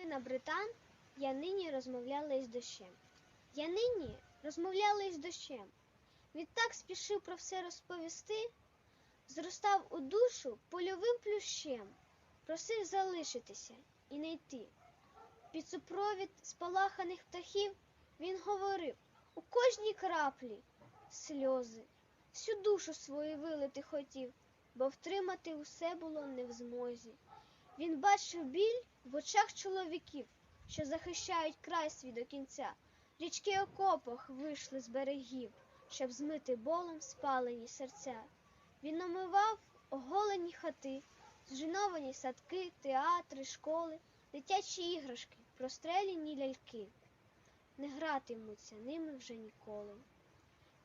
Краплина Британ, я нині розмовляла із дощем. Я нині розмовляла із дощем. Відтак спішив про все розповісти, зростав у душу польовим плющем, просив залишитися і не йти. Під супровід спалаханих птахів він говорив у кожній краплі сльози, всю душу свою вилити хотів, бо втримати усе було не в змозі. Він бачив біль в очах чоловіків, що захищають край свій до кінця. Річки окопах вийшли з берегів, щоб змити болом спалені серця. Він омивав оголені хати, зжиновані садки, театри, школи, дитячі іграшки, прострелені ляльки. Не гратимуться ними вже ніколи.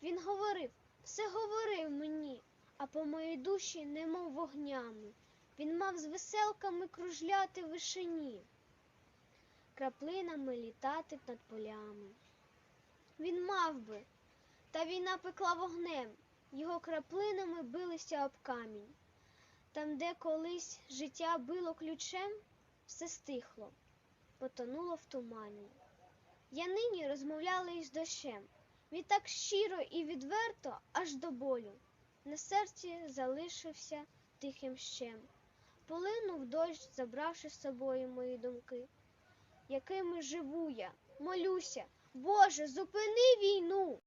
Він говорив, все говорив мені, а по моїй душі, немов вогнями. Він мав з веселками кружляти в вишині, краплинами літати над полями. Він мав би, та війна пекла вогнем, його краплинами билися об камінь. Там, де колись життя било ключем, все стихло, потонуло в тумані. Я нині розмовляла із дощем. Він так щиро і відверто, аж до болю. На серці залишився тихим щем. Полинув дощ, забравши з собою мої думки. Якими живу я, молюся, Боже, зупини війну.